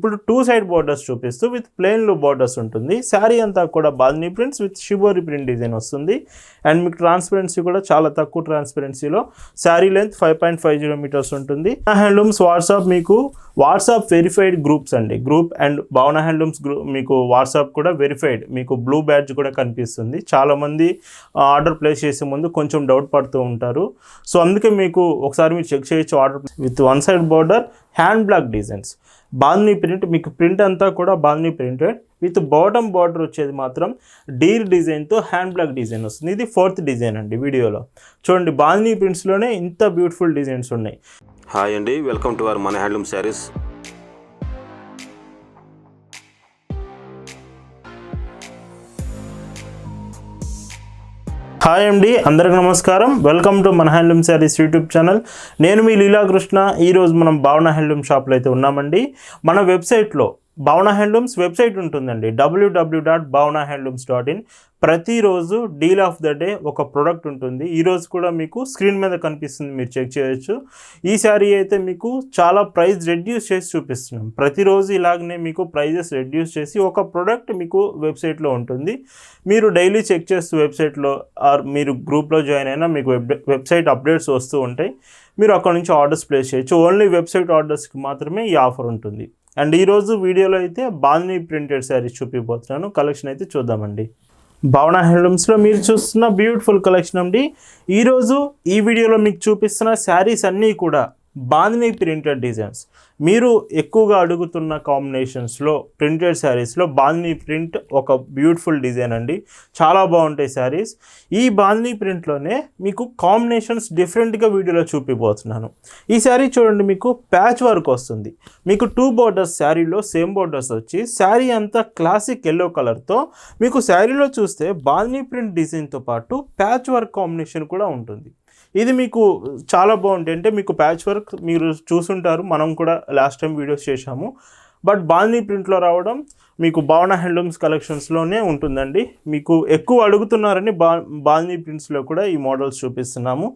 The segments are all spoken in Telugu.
ఇప్పుడు టూ సైడ్ బోర్డర్స్ చూపిస్తూ విత్ ప్లెయిన్లో బోర్డర్స్ ఉంటుంది. శారీ అంతా కూడా బాల్నీ prints with shibori print design వస్తుంది. అండ్ మీకు ట్రాన్స్పరెన్సీ కూడా చాలా తక్కువ ట్రాన్స్పరెన్సీలో sari length five point five zero metres ఉంటుంది. హ్యాండ్లూమ్స్ వాట్సాప్ మీకు వాట్సాప్ వెరిఫైడ్ గ్రూప్స్ అండి. Group and Bhavana handlooms group మీకు వాట్సాప్ కూడా వెరిఫైడ్ మీకు బ్లూ బ్యాడ్జ్ కూడా కనిపిస్తుంది. చాలామంది ఆర్డర్ ప్లేస్ చేసే ముందు కొంచెం డౌట్ పడుతూ ఉంటారు. సో అందుకే మీకు ఒకసారి మీరు చెక్ చేయొచ్చు order with one side border hand block designs బాల్నీ print మీకు ప్రింట్ అంతా కూడా బాల్నీ ప్రింటెడ్ విత్ బాటమ్ బార్డర్ వచ్చేది మాత్రం డీర్ డిజైన్తో హ్యాండ్ బ్లాక్ డిజైన్ వస్తుంది. ఇది ఫోర్త్ డిజైన్ అండి వీడియోలో. చూడండి బాల్నీ ప్రింట్స్లోనే ఇంత బ్యూటిఫుల్ డిజైన్స్ ఉన్నాయి. హాయ్ అండి వెల్కమ్ టు అవర్ మన హ్యాండ్లూమ్ శారీస్. హాయ్ అండి అందరికి నమస్కారం. వెల్కమ్ టు మన హ్యాండ్లూమ్ శారీస్ యూట్యూబ్ ఛానల్. నేను మీ లీలాకృష్ణ. ఈరోజు మనం భావన హ్యాండ్లూమ్ షాప్లో అయితే ఉన్నామండి. మన వెబ్సైట్లో భావన హ్యాండ్లూమ్స్ వెబ్సైట్ ఉంటుందండి. WWW dot Bhavana handlooms dot in ప్రతిరోజు డీల్ ఆఫ్ ద డే ఒక ప్రోడక్ట్ ఉంటుంది. ఈరోజు కూడా మీకు స్క్రీన్ మీద కనిపిస్తుంది. మీరు చెక్ చేయొచ్చు. ఈ శారీ అయితే మీకు చాలా ప్రైస్ రెడ్యూస్ చేసి చూపిస్తున్నాం. ప్రతిరోజు ఇలాగనే మీకు ప్రైజెస్ రెడ్యూస్ చేసి ఒక ప్రోడక్ట్ మీకు వెబ్సైట్లో ఉంటుంది. మీరు డైలీ చెక్ చేస్తూ వెబ్సైట్లో ఆర్ మీరు గ్రూప్లో జాయిన్ అయినా మీకు వెబ్ వెబ్సైట్ అప్డేట్స్ వస్తూ ఉంటాయి. మీరు అక్కడ నుంచి ఆర్డర్స్ ప్లేస్ చేయొచ్చు. ఓన్లీ వెబ్సైట్ ఆర్డర్స్కి మాత్రమే ఈ ఆఫర్ ఉంటుంది. అండ్ ఈరోజు వీడియోలో అయితే బాల్నీ ప్రింటెడ్ శారీస్ చూపిపోతున్నాను. కలెక్షన్ అయితే చూద్దామండి. భావన హ్యాండ్లూమ్స్లో మీరు చూస్తున్న బ్యూటిఫుల్ కలెక్షన్ అండి. ఈరోజు ఈ వీడియోలో మీకు చూపిస్తున్న శారీస్ అన్నీ కూడా బాందిని ప్రింటెడ్ డిజైన్స్. మీరు ఎక్కువగా అడుగుతున్న కాంబినేషన్స్లో ప్రింటెడ్ శారీస్లో బాందిని ప్రింట్ ఒక బ్యూటిఫుల్ డిజైన్ అండి. చాలా బాగుంటాయి శారీస్ ఈ బాందిని ప్రింట్లోనే మీకు కాంబినేషన్స్ డిఫరెంట్గా వీడియోలో చూపిపోతున్నాను ఈ శారీ చూడండి మీకు ప్యాచ్ వర్క్ వస్తుంది. మీకు టూ బోర్డర్స్ శారీలో సేమ్ బోర్డర్స్ వచ్చి శారీ అంతా క్లాసిక్ ఎల్లో కలర్తో మీకు శారీలో చూస్తే బాల్నీ ప్రింట్ డిజైన్తో పాటు ప్యాచ్ వర్క్ కాంబినేషన్ కూడా ఉంటుంది. ఇది మీకు చాలా బాగుంటుంది అంటే మీకు ప్యాచ్ వర్క్ మీరు చూసుంటారు. మనం కూడా లాస్ట్ టైం వీడియోస్ చేశాము. బట్ బాల్నీ ప్రింట్లో రావడం మీకు భావన హ్యాండ్లూమ్స్ కలెక్షన్స్లోనే ఉంటుందండి. మీకు ఎక్కువ అడుగుతున్నారని బా బాల్నీ ప్రింట్స్లో కూడా ఈ మోడల్స్ చూపిస్తున్నాము.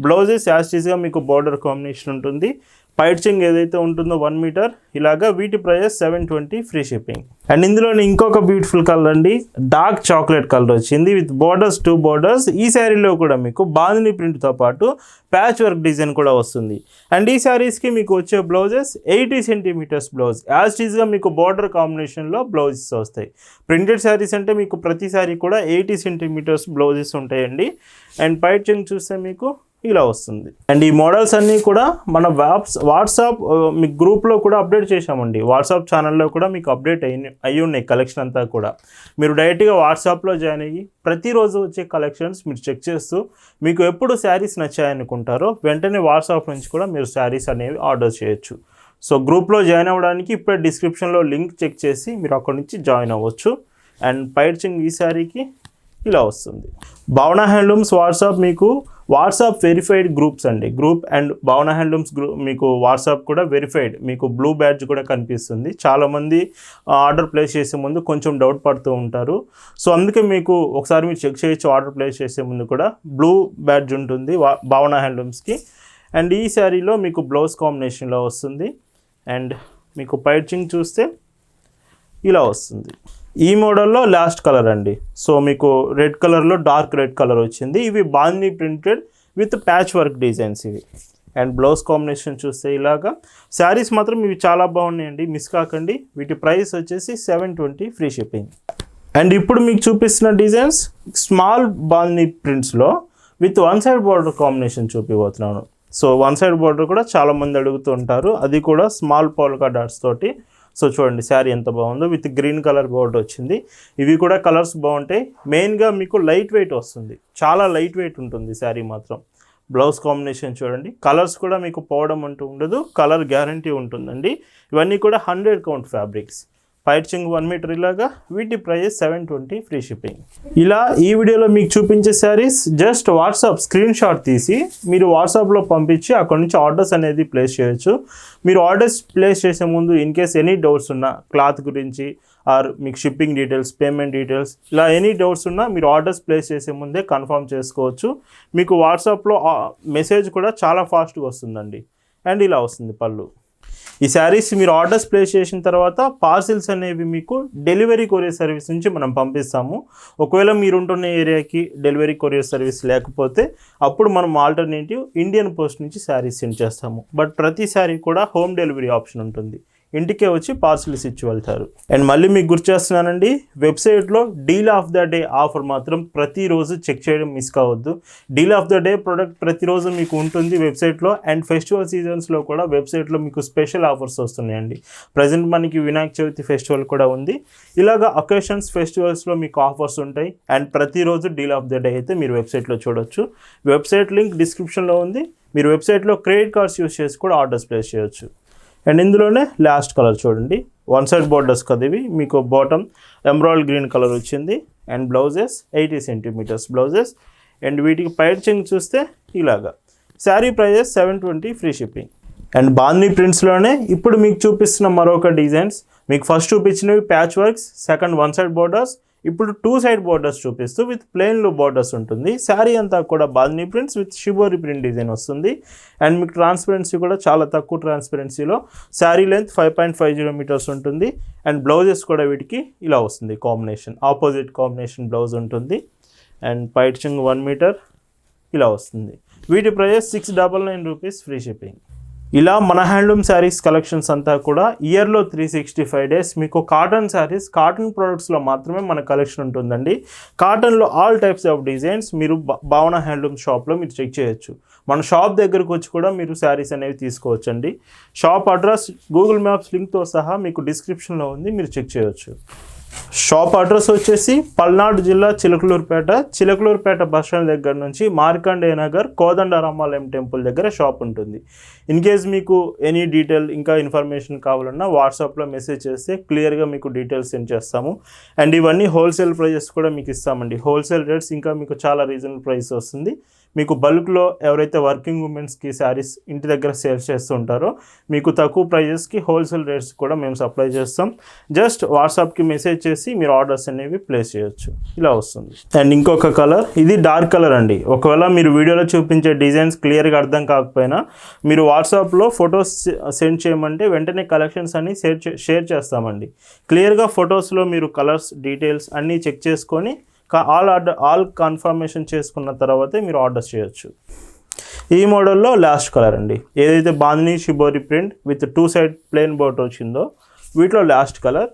బ్లౌజెస్ యాస్టీస్గా మీకు బార్డర్ కాంబినేషన్ ఉంటుంది. పైడ్చింగ్ ఏదైతే ఉంటుందో వన్ మీటర్ ఇలాగా వీటి prices seven twenty free shipping. And ఇందులో ఇంకొక బ్యూటిఫుల్ కలర్ అండి డార్క్ చాక్లెట్ కలర్ వచ్చింది విత్ బోర్డర్స్ టూ బోర్డర్స్. ఈ శారీలో కూడా మీకు బాందిని ప్రింట్తో పాటు ప్యాచ్ వర్క్ డిజైన్ కూడా వస్తుంది. అండ్ ఈ శారీస్కి మీకు వచ్చే blouses eighty centimetres blouse. As టీజ్గా మీకు బార్డర్ కాంబినేషన్లో బ్లౌజెస్ వస్తాయి. ప్రింటెడ్ శారీస్ అంటే మీకు ప్రతి శారీ కూడా ఎయిటీ సెంటీమీటర్స్ బ్లౌజెస్ ఉంటాయండి. అండ్ పైచింగ్ చూస్తే మీకు ఇలా వస్తుంది. అండ్ ఈ మోడల్స్ అన్నీ కూడా మన వాట్స్ వాట్సాప్ మీ గ్రూప్లో కూడా అప్డేట్ చేశామండి. వాట్సాప్ ఛానల్లో కూడా మీకు అప్డేట్ అయి అయ్యి ఉన్నాయి కలెక్షన్ అంతా కూడా. మీరు డైరెక్ట్గా వాట్సాప్లో జాయిన్ అయ్యి ప్రతిరోజు వచ్చే కలెక్షన్స్ మీరు చెక్ చేస్తూ మీకు ఎప్పుడు శారీస్ నచ్చాయనుకుంటారో వెంటనే వాట్సాప్ నుంచి కూడా మీరు శారీస్ అనేవి ఆర్డర్ చేయొచ్చు. సో గ్రూప్లో జాయిన్ అవ్వడానికి ఇప్పుడే డిస్క్రిప్షన్లో లింక్ చెక్ చేసి మీరు అక్కడి నుంచి జాయిన్ అవ్వచ్చు. అండ్ పైడ్చింగ్ ఈ శారీకి ఇలా వస్తుంది. భావన హ్యాండ్లూమ్స్ వాట్సాప్ మీకు వాట్సాప్ వెరిఫైడ్ గ్రూప్స్ అండి. Group and Bhavana handlooms group మీకు వాట్సాప్ కూడా వెరిఫైడ్. మీకు బ్లూ బ్యాడ్జ్ కూడా కనిపిస్తుంది. చాలామంది ఆర్డర్ ప్లేస్ చేసే ముందు కొంచెం డౌట్ పడుతూ ఉంటారు. సో అందుకే మీకు ఒకసారి మీరు చెక్ చేయొచ్చు ఆర్డర్ ప్లేస్ చేసే ముందు కూడా బ్లూ బ్యాడ్జ్ ఉంటుంది వా- భావన హ్యాండ్లూమ్స్కి. అండ్ ఈ శారీలో మీకు బ్లౌజ్ కాంబినేషన్లో వస్తుంది. అండ్ మీకు పైచింగ్ చూస్తే ఇలా వస్తుంది. ఈ మోడల్లో లాస్ట్ కలర్ అండి. సో మీకు రెడ్ కలర్లో డార్క్ రెడ్ కలర్ వచ్చింది. ఇవి bandhani printed with patch work designs ఇవి. అండ్ బ్లౌజ్ కాంబినేషన్ చూస్తే ఇలాగా. శారీస్ మాత్రం ఇవి చాలా బాగున్నాయండి. మిస్ కాకండి. వీటి ప్రైస్ వచ్చేసి seven twenty free shipping. And ఇప్పుడు మీకు చూపిస్తున్న డిజైన్స్ స్మాల్ బాల్నీ ప్రింట్స్లో with one side border combination చూపిపోతున్నాను so one side border కూడా చాలామంది అడుగుతూ ఉంటారు. అది కూడా స్మాల్ పోల్కా డాట్స్ తోటి సో చూడండి శారీ ఎంత బాగుందో విత్ గ్రీన్ కలర్ బోర్డర్ వచ్చింది. ఇవి కూడా కలర్స్ బాగుంటాయి. మెయిన్గా మీకు లైట్ వెయిట్ వస్తుంది. చాలా లైట్ వెయిట్ ఉంటుంది శారీ మాత్రం. బ్లౌజ్ కాంబినేషన్ చూడండి. కలర్స్ కూడా మీకు పోవడం అంటూ ఉండదు. కలర్ గ్యారంటీ ఉంటుందండి. ఇవన్నీ కూడా హండ్రెడ్ కౌంట్ ఫ్యాబ్రిక్స్. పైచింగ్ వన్ మీటర్ ఇలాగా వీటి prices seven twenty free shipping. ఇలా ఈ వీడియోలో మీకు చూపించే saris just WhatsApp screenshot తీసి మీరు వాట్సాప్లో పంపించి అక్కడ నుంచి ఆర్డర్స్ అనేది ప్లేస్ చేయొచ్చు. మీరు ఆర్డర్స్ ప్లేస్ చేసే ముందు ఇన్ కేస్ ఎనీ డౌట్స్ ఉన్నా క్లాత్ గురించి ఆర్ మీకు షిప్పింగ్ డీటెయిల్స్ పేమెంట్ డీటెయిల్స్ ఇలా ఎనీ డౌట్స్ ఉన్నా మీరు ఆర్డర్స్ ప్లేస్ చేసే ముందే కన్ఫర్మ్ చేసుకోవచ్చు. మీకు వాట్సాప్లో మెసేజ్ కూడా చాలా ఫాస్ట్గా వస్తుందండి. అండ్ ఇలా వస్తుంది పళ్ళు. ఈ శారీస్ మీరు ఆర్డర్స్ ప్లేస్ చేసిన తర్వాత పార్సిల్స్ అనేవి మీకు డెలివరీ కొరియర్ సర్వీస్ నుంచి మనం పంపిస్తాము. ఒకవేళ మీరు ఉంటున్న ఏరియాకి డెలివరీ కొరియర్ సర్వీస్ లేకపోతే అప్పుడు మనం ఆల్టర్నేటివ్ ఇండియన్ పోస్ట్ నుంచి శారీస్ సెండ్ చేస్తాము. బట్ ప్రతి శారీ కూడా హోమ్ డెలివరీ ఆప్షన్ ఉంటుంది. ఇంటికే వచ్చి పార్సిల్స్ ఇచ్చి వెళ్తారు. అండ్ మళ్ళీ మీకు గుర్తు చేస్తున్నానండి వెబ్సైట్లో deal of the day offer మాత్రం ప్రతిరోజు చెక్ చేయడం మిస్ కావద్దు. Deal of the day product ప్రతిరోజు మీకు ఉంటుంది వెబ్సైట్లో అండ్ ఫెస్టివల్ సీజన్స్లో కూడా వెబ్సైట్లో మీకు స్పెషల్ ఆఫర్స్ వస్తున్నాయండి. ప్రజెంట్ మనకి వినాయక చవితి ఫెస్టివల్ కూడా ఉంది. ఇలాగ అకేషన్స్ ఫెస్టివల్స్లో మీకు ఆఫర్స్ ఉంటాయి. అండ్ ప్రతిరోజు డీల్ ఆఫ్ ద డే అయితే మీరు వెబ్సైట్లో చూడొచ్చు. వెబ్సైట్ లింక్ డిస్క్రిప్షన్లో ఉంది. మీరు వెబ్సైట్లో క్రెడిట్ కార్డ్స్ యూస్ చేసి కూడా ఆర్డర్స్ ప్లేస్ చేయొచ్చు. అండ్ ఇందులోనే లాస్ట్ కలర్ చూడండి. వన్ సైడ్ బోర్డర్స్ కదా ఇవి మీకు బాటమ్ ఎమరాల్డ్ గ్రీన్ కలర్ వచ్చింది. And blouses eighty centimetres blouses and వీటికి పైచింగ్ చూస్తే ఇలాగా. Sari prices seven twenty free shipping and bandhani ప్రింట్స్లోనే ఇప్పుడు మీకు చూపిస్తున్న మరొక డిజైన్స్ మీకు first చూపించినవి patch works second one side borders ఇప్పుడు టూ సైడ్ బోర్డర్స్ చూపిస్తూ విత్ ప్లెయిన్లో బోర్డర్స్ ఉంటుంది. శారీ అంతా కూడా బాల్నీ prints with shibori print design వస్తుంది. అండ్ మీకు ట్రాన్స్పరెన్సీ కూడా చాలా తక్కువ ట్రాన్స్పరెన్సీలో sari length five point five zero metres ఉంటుంది. అండ్ బ్లౌజెస్ కూడా వీటికి ఇలా వస్తుంది కాంబినేషన్ ఆపోజిట్ కాంబినేషన్ బ్లౌజ్ ఉంటుంది. అండ్ పైచింగ్ వన్ మీటర్ ఇలా వస్తుంది. వీటి price six double nine rupees free shipping ఇలా మన హ్యాండ్లూమ్ శారీస్ కలెక్షన్స్ అంతా కూడా ఇయర్లో త్రీ సిక్స్టీ ఫైవ్ డేస్ మీకు కాటన్ శారీస్ కాటన్ ప్రొడక్ట్స్లో మాత్రమే మన కలెక్షన్ ఉంటుందండి. కాటన్లో ఆల్ టైప్స్ ఆఫ్ డిజైన్స్ మీరు భావన హ్యాండ్లూమ్ షాప్లో మీరు చెక్ చేయొచ్చు. మన షాప్ దగ్గరకు వచ్చి కూడా మీరు శారీస్ అనేవి తీసుకోవచ్చండి. షాప్ అడ్రస్ గూగుల్ మ్యాప్స్ లింక్తో సహా మీకు డిస్క్రిప్షన్లో ఉంది మీరు చెక్ చేయొచ్చు. షాప్ అడ్రస్ వచ్చేసి పల్నాడు జిల్లా చిలకలూరుపేట చిలకలూరుపేట బస్ స్టాండ్ దగ్గర నుంచి మార్కండేయ నగర్ కోదండరామాలయం టెంపుల్ దగ్గర షాప్ ఉంటుంది. ఇన్ కేస్ మీకు ఎనీ డీటెయిల్ ఇంకా ఇన్ఫర్మేషన్ కావాలన్నా వాట్సాప్లో మెసేజ్ చేస్తే క్లియర్గా మీకు డీటెయిల్స్ సెండ్ చేస్తాము. అండ్ ఇవన్నీ హోల్సేల్ ప్రైజెస్ కూడా మీకు ఇస్తామండి. హోల్సేల్ రేట్స్ ఇంకా మీకు చాలా రీజనబుల్ ప్రైస్ వస్తుంది. మీకు బల్క్లో ఎవరైతే వర్కింగ్ ఉమెన్స్కి శారీస్ ఇంటి దగ్గర సేల్ చేస్తుంటారో మీకు తక్కువ ప్రైజెస్కి హోల్సేల్ రేట్స్ కూడా మేము సప్లై చేస్తాం. జస్ట్ వాట్సాప్కి మెసేజ్ చేసి మీరు ఆర్డర్స్ అనేవి ప్లేస్ చేయొచ్చు. ఇలా వస్తుంది. అండ్ ఇంకొక కలర్ ఇది డార్క్ కలర్ అండి. ఒకవేళ మీరు వీడియోలో చూపించే డిజైన్స్ క్లియర్గా అర్థం కాకపోయినా మీరు వాట్సాప్లో ఫొటోస్ సెండ్ చేయమంటే వెంటనే కలెక్షన్స్ అన్ని షేర్ చే- షేర్ చేస్తామండి. క్లియర్గా ఫొటోస్లో మీరు కలర్స్ డీటెయిల్స్ అన్నీ చెక్ చేసుకొని ఆల్ ఆర్డర్ ఆల్ కన్ఫర్మేషన్ చేసుకున్న తర్వాతే మీరు ఆర్డర్ చేయొచ్చు. ఈ మోడల్లో లాస్ట్ కలర్ అండి. ఏదైతే bandhani shibori print with two side plain boat వచ్చిందో వీటిలో లాస్ట్ కలర్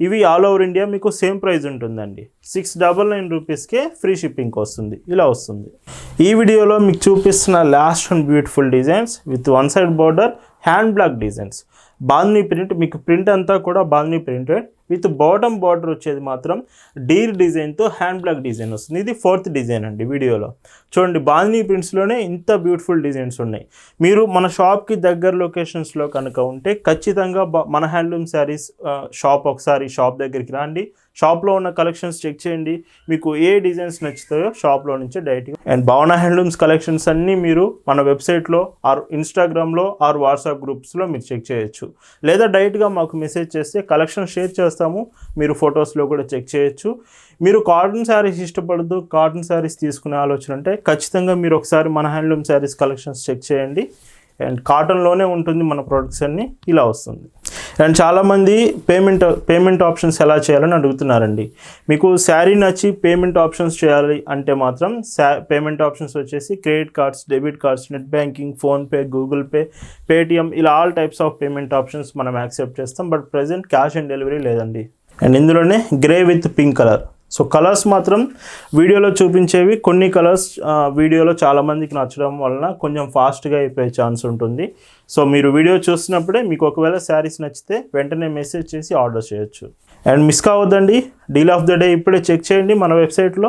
ఇవి ఆల్ ఓవర్ ఇండియా మీకు సేమ్ ప్రైస్ ఉంటుందండి. సిక్స్ డబల్ నైన్ రూపీస్కే ఫ్రీ షిప్పింగ్కి వస్తుంది. ఇలా వస్తుంది. ఈ వీడియోలో మీకు చూపిస్తున్న last and beautiful designs with one side border hand block designs bandhani print మీకు ప్రింట్ అంతా కూడా bandhani printed with bottom border వచ్చేది మాత్రం డీర్ డిజైన్తో హ్యాండ్ బ్లాక్ డిజైన్ వస్తుంది. ఇది ఫోర్త్ డిజైన్ అండి వీడియోలో. చూడండి బాందిని ప్రింట్స్లోనే ఇంత బ్యూటిఫుల్ డిజైన్స్ ఉన్నాయి. మీరు మన షాప్కి దగ్గర లొకేషన్స్లో కనుక ఉంటే ఖచ్చితంగా మన హ్యాండ్లూమ్ శారీస్ షాప్ ఒకసారి షాప్ దగ్గరికి రండి. షాప్లో ఉన్న కలెక్షన్స్ చెక్ చేయండి. మీకు ఏ డిజైన్స్ నచ్చుతాయో షాప్లో నుంచే డైరెక్ట్గా. అండ్ భావన హ్యాండ్లూమ్స్ కలెక్షన్స్ అన్నీ మీరు మన వెబ్సైట్లో ఆర్ ఇన్స్టాగ్రామ్లో ఆర్ వాట్సాప్ గ్రూప్స్లో మీరు చెక్ చేయొచ్చు. లేదా డైరెక్ట్గా మాకు మెసేజ్ చేస్తే కలెక్షన్ షేర్ చేస్తాము. మీరు ఫొటోస్లో కూడా చెక్ చేయొచ్చు. మీరు కాటన్ శారీస్ ఇష్టపడదు కాటన్ శారీస్ తీసుకునే ఆలోచన అంటే ఖచ్చితంగా మీరు ఒకసారి మన హ్యాండ్లూమ్ శారీస్ కలెక్షన్స్ చెక్ చేయండి. అండ్ కాటన్లోనే ఉంటుంది మన ప్రొడక్ట్స్ అన్నీ ఇలా వస్తుంది. అండ్ చాలామంది పేమెంట్ పేమెంట్ ఆప్షన్స్ ఎలా చేయాలని అడుగుతున్నారండి. మీకు శారీ నచ్చి పేమెంట్ ఆప్షన్స్ చేయాలి అంటే మాత్రం శా పేమెంట్ ఆప్షన్స్ వచ్చేసి credit cards debit cards net banking PhonePe Google Pay Paytm ఇలా all types of payment options మనం యాక్సెప్ట్ చేస్తాం. But present cash on delivery లేదండి. అండ్ ఇందులోనే grey with pink colour. So colours మాత్రం వీడియోలో చూపించేవి. కొన్ని కలర్స్ వీడియోలో చాలామందికి నచ్చడం వలన కొంచెం ఫాస్ట్గా అయిపోయే ఛాన్స్ ఉంటుంది. సో మీరు వీడియో చూసినప్పుడే మీకు ఒకవేళ శారీస్ నచ్చితే వెంటనే మెసేజ్ చేసి ఆర్డర్ చేయొచ్చు. అండ్ మిస్ కావద్దండి డీల్ ఆఫ్ ద డే ఇప్పుడే చెక్ చేయండి మన వెబ్సైట్లో.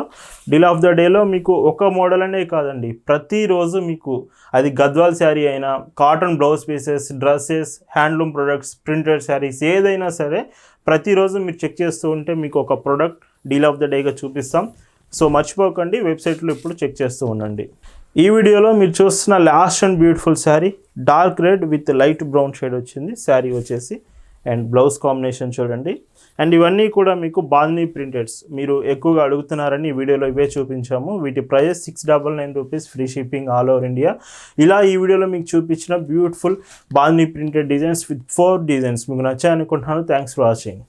డీల్ ఆఫ్ ద డేలో మీకు ఒక మోడల్ అనే కాదండి ప్రతిరోజు మీకు అది గద్వాల్ శారీ అయినా cotton blouse pieces dresses handloom products printed saris ఏదైనా సరే ప్రతిరోజు మీరు చెక్ చేస్తూ ఉంటే మీకు ఒక ప్రోడక్ట్ డీల్ ఆఫ్ ద డేగా చూపిస్తాం. సో మర్చిపోకండి వెబ్సైట్లో ఇప్పుడు చెక్ చేస్తూ ఉండండి. ఈ వీడియోలో మీరు చూస్తున్న last and beautiful sari dark red with light brown shade వచ్చింది. శారీ వచ్చేసి అండ్ బ్లౌజ్ కాంబినేషన్ చూడండి. అండ్ ఇవన్నీ కూడా మీకు బాల్నీ ప్రింటెడ్స్ మీరు ఎక్కువగా అడుగుతున్నారని ఈ వీడియోలో ఇవే చూపించాము. వీటి price six double nine rupees free shipping all over India ఇలా ఈ వీడియోలో మీకు చూపించిన beautiful బాల్నీ printed designs with four designs మీకు నచ్చాయనుకుంటున్నాను. Thanks for watching